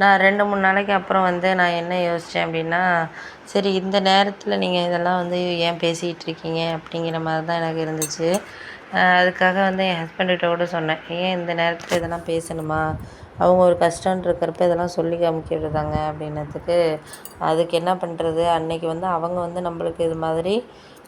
நான் ரெண்டு மூணு நாளைக்கு அப்புறம் வந்து நான் என்ன யோசித்தேன் அப்படின்னா சரி இந்த நேரத்தில் நீங்கள் இதெல்லாம் வந்து ஏன் பேசிகிட்டு இருக்கீங்க அப்படிங்கிற மாதிரி தான் எனக்கு இருந்துச்சு. அதுக்காக வந்து என் ஹஸ்பண்ட்கிட்ட கூட சொன்னேன். ஏன் இந்த நேரத்தில் இதெல்லாம் பேசணுமா? அவங்க ஒரு கஷ்டம்னு இருக்கிறப்ப இதெல்லாம் சொல்லி காமிக்கிறதாங்க அப்படின்னதுக்கு அதுக்கு என்ன பண்ணுறது அன்னைக்கு வந்து அவங்க வந்து நம்மளுக்கு இது மாதிரி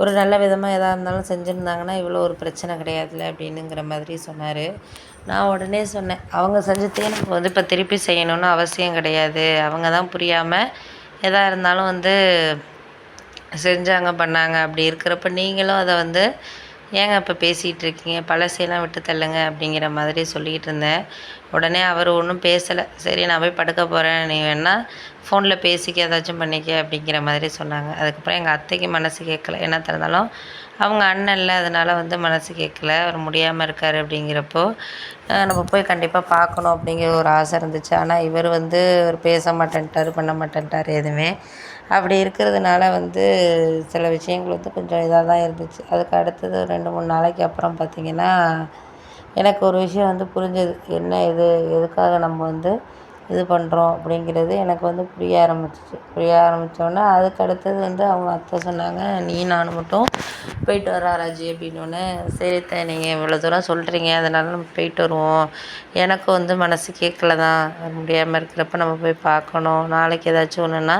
ஒரு நல்ல விதமாக எதாக இருந்தாலும் செஞ்சுருந்தாங்கன்னா இவ்வளோ ஒரு பிரச்சனை கிடையாதுல்ல அப்படின்னுங்கிற மாதிரி சொன்னார். நான் உடனே சொன்னேன் அவங்க செஞ்சதே நமக்கு வந்து இப்போ திருப்பி செய்யணும்னு அவசியம் கிடையாது. அவங்க தான் புரியாமல் எதாக இருந்தாலும் வந்து செஞ்சாங்க பண்ணாங்க அப்படி இருக்கிறப்ப நீங்களும் அதை வந்து ஏங்க இப்போ பேசிகிட்டு இருக்கீங்க பழசையெல்லாம் விட்டு தள்ளுங்க அப்படிங்கிற மாதிரி சொல்லிக்கிட்டு இருந்தேன். உடனே அவர் ஒன்றும் பேசலை. சரி நான் போய் படுக்க போகிறேன் நீ வேணால் ஃபோனில் பேசிக்க ஏதாச்சும் பண்ணிக்க அப்படிங்கிற மாதிரி சொன்னாங்க. அதுக்கப்புறம் எங்கள் அத்தைக்கு மனசு கேட்கல. என்ன திறந்தாலும் அவங்க அண்ணன் இல்லை அதனால் வந்து மனசு கேட்கல. அவர் முடியாமல் இருக்கார் அப்படிங்கிறப்போ நம்ம போய் கண்டிப்பாக பார்க்கணும் அப்படிங்கிற ஒரு ஆசை இருந்துச்சு. ஆனால் இவர் வந்து ஒரு பேச மாட்டேன்ட்டார் பண்ண மாட்டேன்ட்டார் எதுவுமே. அப்படி இருக்கிறதுனால வந்து சில விஷயங்கள் வந்து கொஞ்சம் இதாக தான் இருந்துச்சு. அதுக்கு அடுத்தது ரெண்டு மூணு நாளைக்கு அப்புறம் பார்த்திங்கன்னா எனக்கு ஒரு விஷயம் வந்து புரிஞ்சது. என்ன இது எதுக்காக நம்ம வந்து இது பண்ணுறோம் அப்படிங்கிறது எனக்கு வந்து புரிய ஆரம்பிச்சிச்சு. புரிய ஆரம்பித்தோன்னே அதுக்கு அடுத்தது வந்து அவங்க அத்தை சொன்னாங்க நீ நானும் மட்டும் போயிட்டு வரா ராஜி அப்படின்னோடனே சரி நீங்கள் இவ்வளோ தூரம் சொல்கிறீங்க அதனால நம்ம போயிட்டு வருவோம். எனக்கும் வந்து மனசு கேட்கல தான் முடியாமல் இருக்கிறப்ப நம்ம போய் பார்க்கணும். நாளைக்கு ஏதாச்சும் ஒன்றுன்னா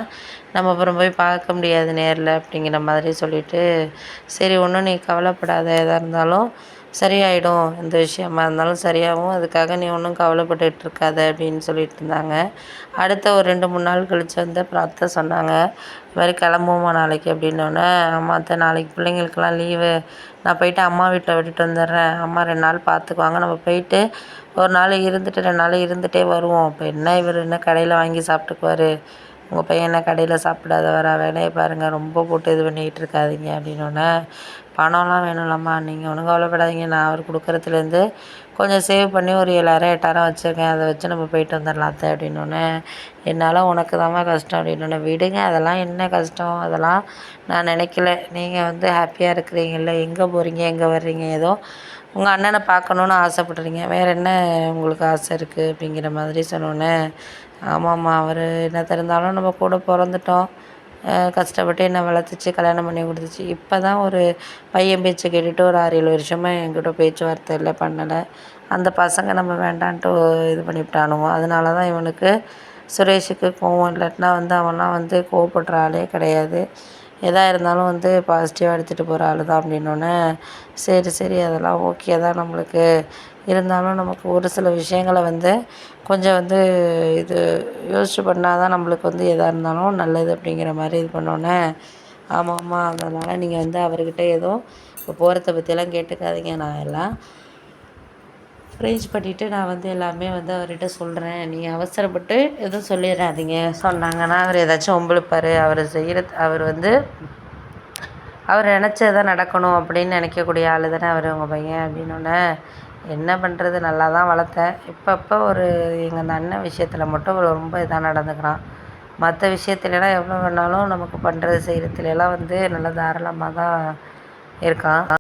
நம்ம அப்புறம் போய் பார்க்க முடியாது நேரில் அப்படிங்கிற மாதிரி சொல்லிவிட்டு சரி ஒன்றும் நீ கவலைப்படாத எதாக இருந்தாலும் சரியாயிடும் எந்த விஷயமா இருந்தாலும் சரியாகும் அதுக்காக நீ ஒன்றும் கவலைப்பட்டுட்டு இருக்காத அப்படின்னு சொல்லிட்டு இருந்தாங்க அடுத்த ஒரு ரெண்டு மூணு நாள் கழித்து வந்து அப்புறம் அத்தை சொன்னாங்க. இது மாதிரி கிளம்புவோமா நாளைக்கு அப்படின்னோடனே அம்மா அத்தை நாளைக்கு பிள்ளைங்களுக்கெல்லாம் லீவு நான் போயிட்டு அம்மா வீட்டில் விட்டுட்டு வந்துடுறேன். அம்மா ரெண்டு நாள் பார்த்துக்குவாங்க. நம்ம போயிட்டு ஒரு நாள் இருந்துட்டு ரெண்டு நாள் இருந்துகிட்டே வருவோம். இப்போ என்ன இவர் என்ன கடையில் வாங்கி சாப்பிட்டுக்குவார்? உங்கள் பையனை கடையில் சாப்பிடாத வர வேலையை பாருங்கள் ரொம்ப போட்டு இது பண்ணிக்கிட்டு இருக்காதீங்க அப்படின்னோடனே பணம்லாம் வேணும்லம்மா நீங்கள் ஒன்றும் கவலைப்படாதீங்க. நான் அவர் கொடுக்குறதுலேருந்து கொஞ்சம் சேவ் பண்ணி ஒரு ஏழாயிரம் எட்டாயிரம் வச்சுருக்கேன். அதை வச்சு நம்ம போயிட்டு வந்துடலாம் அத்தை அப்படின்னோடனே என்னால் உனக்கு தாம்மா கஷ்டம் அப்படின்னோடனே விடுங்க அதெல்லாம் என்ன கஷ்டம்? அதெல்லாம் நான் நினைக்கல. நீங்கள் வந்து ஹாப்பியாக இருக்கிறீங்கள எங்கே போகிறீங்க எங்கே வர்றீங்க? ஏதோ உங்கள் அண்ணனை பார்க்கணுன்னு ஆசைப்பட்றீங்க. வேறு என்ன உங்களுக்கு ஆசை இருக்குது அப்படிங்கிற மாதிரி சொன்னோன்னே ஆமாம்மா அவர் என்ன இருந்தாலும் நம்ம கூட பிறந்துட்டோம். கஷ்டப்பட்டு என்னை வளர்த்துச்சு கல்யாணம் பண்ணி கொடுத்துச்சு. இப்போ தான் ஒரு பையன் பேச்சு கேட்டுட்டு ஒரு ஆறு ஏழு வருஷமாக என்கிட்ட பேச்சுவார்த்தை இல்லை பண்ணலை. அந்த பசங்க நம்ம வேண்டான்ட்டு இது பண்ணிவிட்டானுவோ. அதனால தான் இவனுக்கு சுரேஷுக்கு கோவம் இல்லாட்டினா வந்து அவன்லாம் வந்து கோவப்படுற ஆளே கிடையாது. எதாக இருந்தாலும் வந்து பாசிட்டிவாக எடுத்துகிட்டு போகிற ஆள் தான் அப்படின்னோடனே சரி சரி அதெல்லாம் ஓகே தான் நம்மளுக்கு. இருந்தாலும் நமக்கு ஒரு சில விஷயங்களை வந்து கொஞ்சம் வந்து இது யோசித்து பண்ணால் தான் நம்மளுக்கு வந்து எதாக இருந்தாலும் நல்லது அப்படிங்கிற மாதிரி இது பண்ணோன்னே ஆமாம் ஆமாம் அதனால் நீங்கள் வந்து அவர்கிட்ட எதுவும் இப்போ போகிறத பற்றியெல்லாம் கேட்டுக்காதீங்க நான் எல்லாம் அரேஞ்ச் பண்ணிவிட்டு நான் வந்து எல்லாமே வந்து அவர்கிட்ட சொல்கிறேன் நீங்கள் அவசரப்பட்டு எதுவும் சொல்லிடாதீங்க. சொன்னாங்கன்னா அவர் ஏதாச்சும் ஒம்பளுப்பார் அவர் செய்கிற அவர் வந்து அவர் நினச்சதை நடக்கணும் அப்படின்னு நினைக்கக்கூடிய ஆள் தானே அவர் உங்கள் பையன் அப்படின்னோடனே என்ன பண்ணுறது நல்லா தான் வளர்த்தேன். இப்பப்போ ஒரு எங்கள் அந்த அண்ணன் விஷயத்தில் மட்டும் ரொம்ப இதாக நடந்துக்கிறான். மற்ற விஷயத்துலலாம் எவ்வளோ வேணாலும் நமக்கு பண்ணுறது செய்கிறதுலாம் வந்து நல்ல தாராளமாக தான் இருக்கான்.